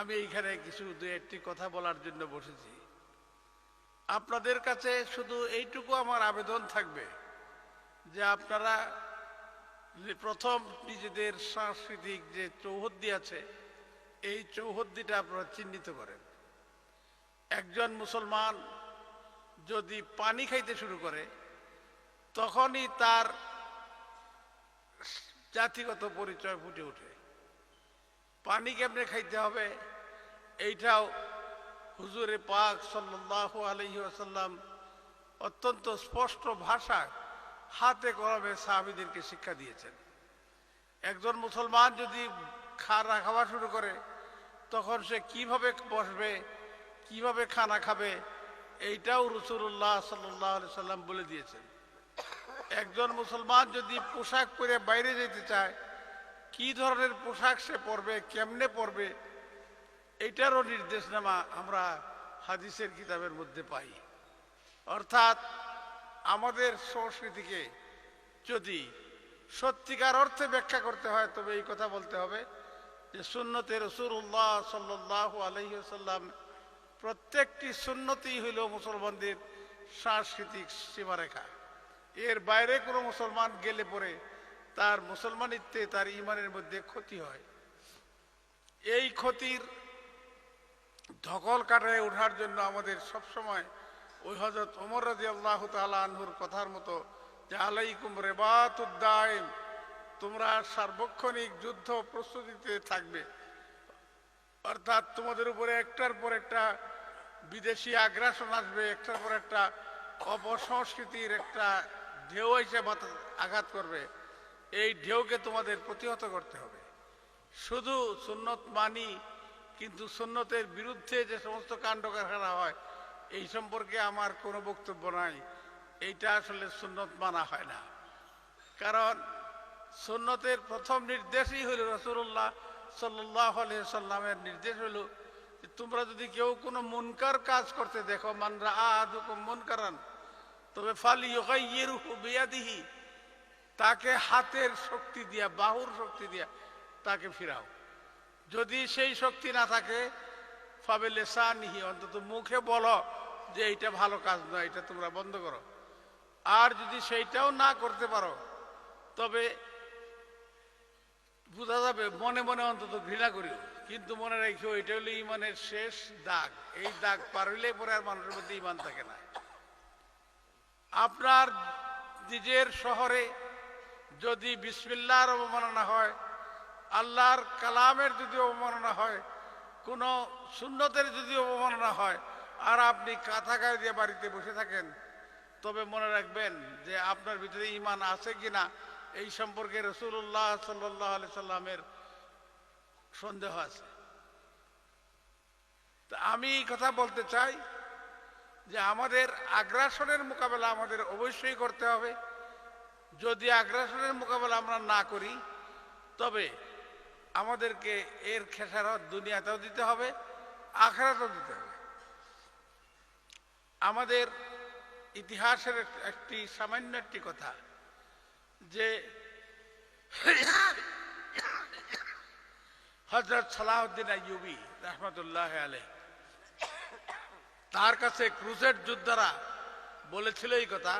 আমি এইখানে কিছু দু একটি কথা বলার জন্য বসেছি। আপনাদের কাছে শুধু এইটুকু আমার আবেদন থাকবে যে আপনারা প্রথম নিজেদের সাংস্কৃতিক যে চৌহদ্দি আছে, এই চৌহদ্দিটা আপনারা চিহ্নিত করেন। একজন মুসলমান যদি পানি খাইতে শুরু করে, তখনই তার জাতিগত পরিচয় ফুটে ওঠে। পানি কেমনে খাইতে হবে? এইটাও হুজুরে পাক সাল্লাহ আলহি আসাল্লাম অত্যন্ত স্পষ্ট ভাষা হাতে কলমে সাহাবিদেরকে শিক্ষা দিয়েছেন। একজন মুসলমান যদি খানা খাওয়া শুরু করে, তখন সে কীভাবে বসবে, কীভাবে খানা খাবে, এইটাও রসুল্লাহ সাল্লাহ সাল্লাম বলে দিয়েছেন। একজন মুসলমান যদি পোশাক পরে বাইরে যেতে চায় কি ধরনের পোশাক সে পরবে, কেমনে পরবে, এটারও নির্দেশনামা আমরা হাদিসের কিতাবের মধ্যে পাই। অর্থাৎ আমাদের সংস্কৃতিকে যদি সত্যিকার অর্থে ব্যাখ্যা করতে হয়, তবে এই কথা বলতে হবে যে সুন্নতে রসুল্লাহ সাল্লাহ আলহিসাল্লাম প্রত্যেকটি সুন্নতি হইল মুসলমানদের সাংস্কৃতিক সীমারেখা। এর বাইরে কোনো মুসলমান গেলে পরে তার মুসলমানিত্বে তার ইমানের মধ্যে ক্ষতি হয়। এই ক্ষতির ধকল কাটায় ওঠার জন্য আমাদের সবসময় ওই হজরত ওমর রাজি আল্লাহ আনহুর কথার মতো, যে আলাইকুম রেবাত উদ্দায়ম তোমরা সার্বক্ষণিক যুদ্ধ প্রস্তুতিতে থাকবে। অর্থাৎ তোমাদের উপরে একটার পর একটা বিদেশি আগ্রাসন আসবে, একটার পর একটা অপসংস্কৃতির একটা ঢেউ এসে আঘাত করবে। এই ঢেউকে তোমাদের প্রতিহত করতে হবে। শুধু সুন্নত মানি, কিন্তু সুন্নতের বিরুদ্ধে যে সমস্ত কাণ্ড কারখানা হয়, এই সম্পর্কে আমার কোনো বক্তব্য নাই। এইটা আসলে সুন্নত মানা হয় না। কারণ সুন্নতের প্রথম নির্দেশই হইল রসুল্লাহ সাল্লাহ সাল্লামের নির্দেশ হইল যে তোমরা যদি কেউ কোনো মুনকার কাজ করতে দেখো মানরা আদুকুম মুনকারান, তবে ফালি ইয়েরুহু বিয়াদিহি তাকে হাতের শক্তি দিয়া, বাহুর শক্তি দিয়া তাকে ফিরাও। যদি সেই শক্তি না থাকে, ফাবে লেসানিহি, অন্তত মুখে বলো যে এইটা ভালো কাজ নয়, এটা তোমরা বন্ধ করো। আর যদি সেইটাও না করতে পারো, তবে বোঝা যাবে মনে মনে অন্তত ঘৃণা করিও। কিন্তু মনে রাখিও, এটা হলো ইমানের শেষ দাগ। এই দাগ পার হইলে পরে আর মানুষের মধ্যে ইমান থাকে না। আপনার নিজের শহরে যদি বিসমিল্লার অবমাননা হয়, আল্লাহর কালামের যদি অবমাননা হয়, কোনো সুন্নতের যদি অবমাননা হয়, আর আপনি কাঁথা গায়ে দিয়ে বাড়িতে বসে থাকেন, তবে মনে রাখবেন যে আপনার ভিতরে ইমান আছে কি না এই সম্পর্কে রসুল্লাহ সাল্লাহ আলি সাল্লামের সন্দেহ আছে। তা আমি এই কথা বলতে চাই যে আমাদের আগ্রাসনের মোকাবেলা আমাদের অবশ্যই করতে হবে। যদি আগ্রাসনের মোকাবেলা আমরা না করি, তবে আমাদেরকে এর খেসারত দুনিয়াতেও দিতে হবে আখড়াতেও দিতে হবে। আমাদের ইতিহাসের একটি সামান্য একটি কথা, যে হজরত সালাহউদ্দিন আইয়ুবি রহমতুল্লাহ আলে তার কাছে ক্রুজের যোদ্ধারা বলেছিল এই কথা